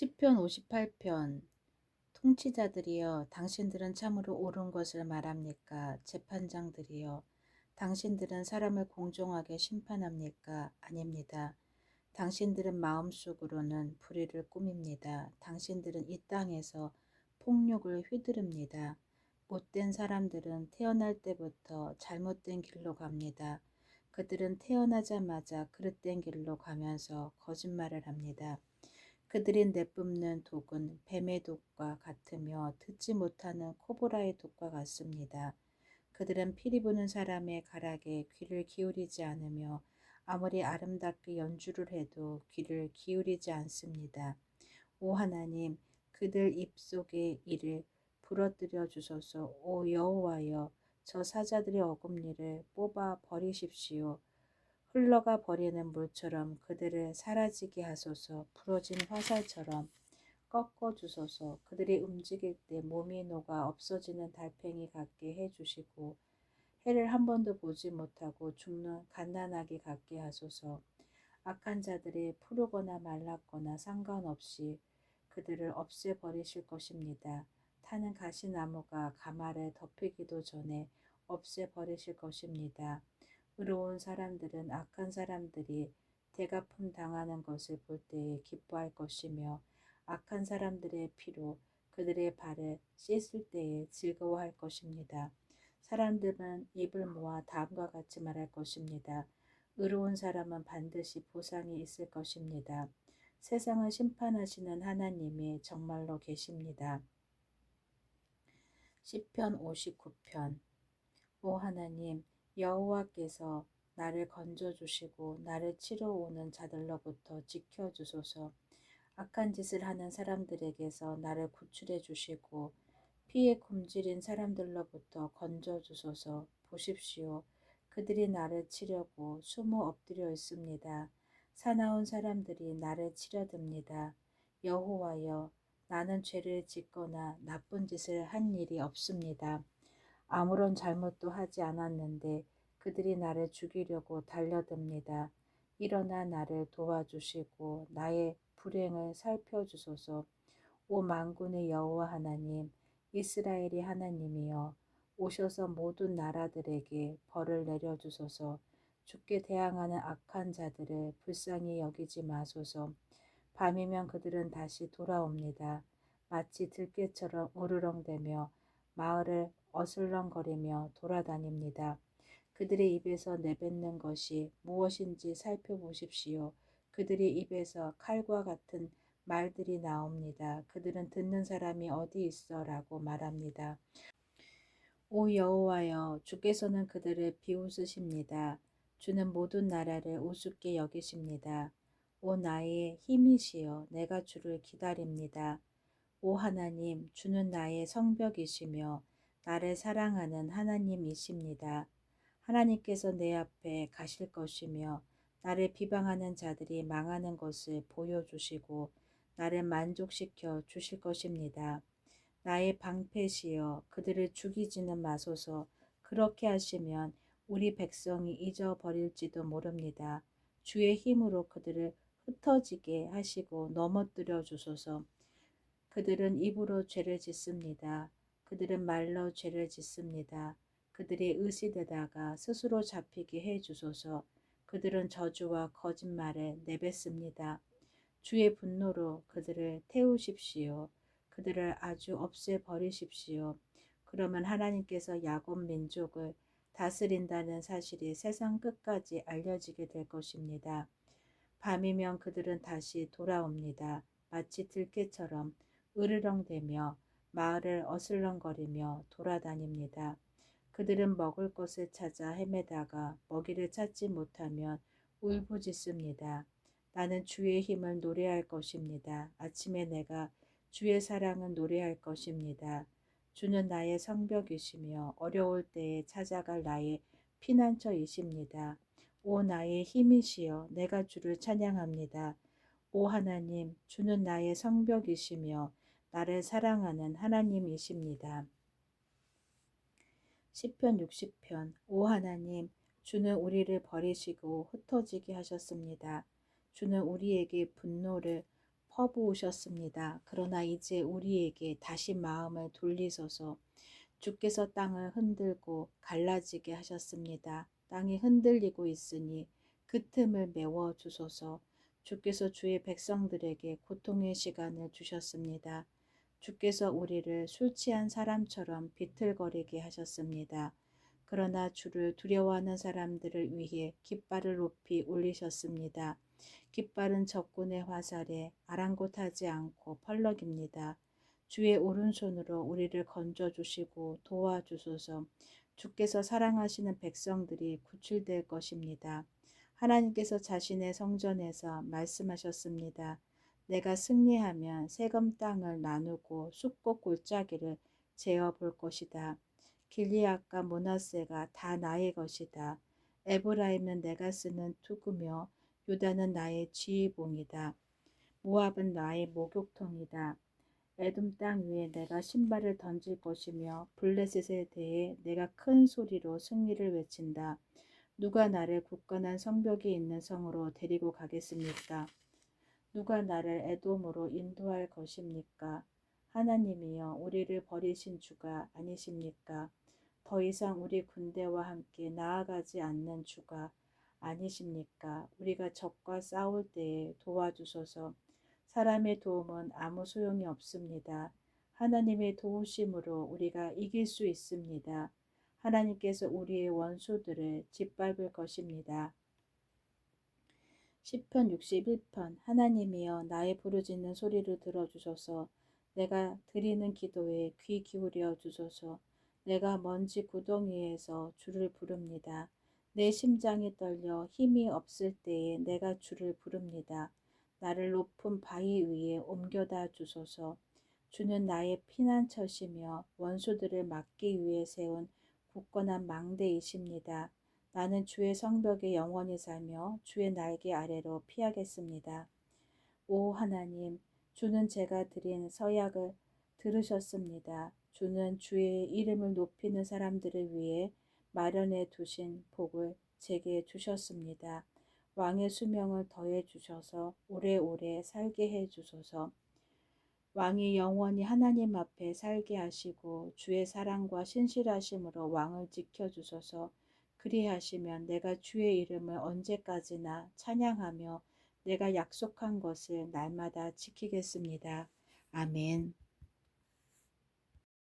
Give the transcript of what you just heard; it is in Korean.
시편 58편 통치자들이여 당신들은 참으로 옳은 것을 말합니까? 재판장들이여 당신들은 사람을 공정하게 심판합니까? 아닙니다. 당신들은 마음속으로는 불의를 꾸밉니다. 당신들은 이 땅에서 폭력을 휘두릅니다. 못된 사람들은 태어날 때부터 잘못된 길로 갑니다. 그들은 태어나자마자 그릇된 길로 가면서 거짓말을 합니다. 그들이 내뿜는 독은 뱀의 독과 같으며 듣지 못하는 코브라의 독과 같습니다. 그들은 피리 부는 사람의 가락에 귀를 기울이지 않으며 아무리 아름답게 연주를 해도 귀를 기울이지 않습니다. 오 하나님, 그들 입속의 이를 부러뜨려 주소서. 오 여호와여, 저 사자들의 어금니를 뽑아 버리십시오. 흘러가 버리는 물처럼 그들을 사라지게 하소서 부러진 화살처럼 꺾어 주소서 그들이 움직일 때 몸이 녹아 없어지는 달팽이 같게 해 주시고 해를 한 번도 보지 못하고 죽는 갓난아기 같게 하소서 악한 자들이 푸르거나 말랐거나 상관없이 그들을 없애 버리실 것입니다. 타는 가시나무가 가마를 덮이기도 전에 없애 버리실 것입니다. 의로운 사람들은 악한 사람들이 대가품 당하는 것을 볼 때에 기뻐할 것이며 악한 사람들의 피로 그들의 발을 씻을 때에 즐거워할 것입니다. 사람들은 입을 모아 다음과 같이 말할 것입니다. 의로운 사람은 반드시 보상이 있을 것입니다. 세상을 심판하시는 하나님이 정말로 계십니다. 시편 59편 오 하나님 여호와께서 나를 건져 주시고 나를 치러 오는 자들로부터 지켜 주소서. 악한 짓을 하는 사람들에게서 나를 구출해 주시고 피에 굶주린 사람들로부터 건져 주소서. 보십시오. 그들이 나를 치려고 숨어 엎드려 있습니다. 사나운 사람들이 나를 치려듭니다. 여호와여, 나는 죄를 짓거나 나쁜 짓을 한 일이 없습니다. 아무런 잘못도 하지 않았는데 그들이 나를 죽이려고 달려듭니다. 일어나 나를 도와주시고 나의 불행을 살펴주소서. 오 만군의 여호와 하나님, 이스라엘의 하나님이여, 오셔서 모든 나라들에게 벌을 내려주소서. 죽게 대항하는 악한 자들을 불쌍히 여기지 마소서. 밤이면 그들은 다시 돌아옵니다. 마치 들깨처럼 우르렁대며 마을을 어슬렁거리며 돌아다닙니다. 그들의 입에서 내뱉는 것이 무엇인지 살펴보십시오. 그들의 입에서 칼과 같은 말들이 나옵니다. 그들은 듣는 사람이 어디 있어라고 말합니다. 오 여호와여 주께서는 그들을 비웃으십니다. 주는 모든 나라를 우습게 여기십니다. 오 나의 힘이시여 내가 주를 기다립니다. 오 하나님 주는 나의 성벽이시며 나를 사랑하는 하나님이십니다. 하나님께서 내 앞에 가실 것이며 나를 비방하는 자들이 망하는 것을 보여주시고 나를 만족시켜 주실 것입니다. 나의 방패시여 그들을 죽이지는 마소서 그렇게 하시면 우리 백성이 잊어버릴지도 모릅니다. 주의 힘으로 그들을 흩어지게 하시고 넘어뜨려 주소서. 그들은 입으로 죄를 짓습니다. 그들은 말로 죄를 짓습니다. 그들이 의시되다가 스스로 잡히게 해 주소서. 그들은 저주와 거짓말을 내뱉습니다. 주의 분노로 그들을 태우십시오. 그들을 아주 없애 버리십시오. 그러면 하나님께서 야곱 민족을 다스린다는 사실이 세상 끝까지 알려지게 될 것입니다. 밤이면 그들은 다시 돌아옵니다. 마치 들깨처럼 으르렁대며 마을을 어슬렁거리며 돌아다닙니다. 그들은 먹을 것을 찾아 헤매다가 먹이를 찾지 못하면 울부짖습니다. 나는 주의 힘을 노래할 것입니다. 아침에 내가 주의 사랑은 노래할 것입니다. 주는 나의 성벽이시며 어려울 때에 찾아갈 나의 피난처이십니다. 오 나의 힘이시여 내가 주를 찬양합니다. 오 하나님 주는 나의 성벽이시며 나를 사랑하는 하나님이십니다. 시편 60편 오 하나님 주는 우리를 버리시고 흩어지게 하셨습니다. 주는 우리에게 분노를 퍼부으셨습니다. 그러나 이제 우리에게 다시 마음을 돌리소서 주께서 땅을 흔들고 갈라지게 하셨습니다. 땅이 흔들리고 있으니 그 틈을 메워 주소서 주께서 주의 백성들에게 고통의 시간을 주셨습니다. 주께서 우리를 술 취한 사람처럼 비틀거리게 하셨습니다. 그러나 주를 두려워하는 사람들을 위해 깃발을 높이 올리셨습니다. 깃발은 적군의 화살에 아랑곳하지 않고 펄럭입니다. 주의 오른손으로 우리를 건져주시고 도와주소서 주께서 사랑하시는 백성들이 구출될 것입니다. 하나님께서 자신의 성전에서 말씀하셨습니다. 내가 승리하면 세금 땅을 나누고 숲꽃 골짜기를 재어 볼 것이다. 길리앗과 모나세가 다 나의 것이다. 에브라임은 내가 쓰는 투구며 유다는 나의 지휘봉이다. 모압은 나의 목욕통이다. 에돔 땅 위에 내가 신발을 던질 것이며 블레셋에 대해 내가 큰 소리로 승리를 외친다. 누가 나를 굳건한 성벽이 있는 성으로 데리고 가겠습니까? 누가 나를 에돔으로 인도할 것입니까? 하나님이여 우리를 버리신 주가 아니십니까? 더 이상 우리 군대와 함께 나아가지 않는 주가 아니십니까? 우리가 적과 싸울 때에 도와주소서. 사람의 도움은 아무 소용이 없습니다. 하나님의 도우심으로 우리가 이길 수 있습니다. 하나님께서 우리의 원수들을 짓밟을 것입니다. 시편 61편 하나님이여 나의 부르짖는 소리를 들어주소서 내가 드리는 기도에 귀 기울여 주소서 내가 먼지 구덩이에서 주를 부릅니다. 내 심장이 떨려 힘이 없을 때에 내가 주를 부릅니다. 나를 높은 바위 위에 옮겨다 주소서. 주는 나의 피난처시며 원수들을 막기 위해 세운 굳건한 망대이십니다. 나는 주의 성벽에 영원히 살며 주의 날개 아래로 피하겠습니다. 오 하나님, 주는 제가 드린 서약을 들으셨습니다. 주는 주의 이름을 높이는 사람들을 위해 마련해 두신 복을 제게 주셨습니다. 왕의 수명을 더해 주셔서 오래오래 살게 해 주소서. 왕이 영원히 하나님 앞에 살게 하시고 주의 사랑과 신실하심으로 왕을 지켜 주소서. 그리하시면 내가 주의 이름을 언제까지나 찬양하며 내가 약속한 것을 날마다 지키겠습니다. 아멘.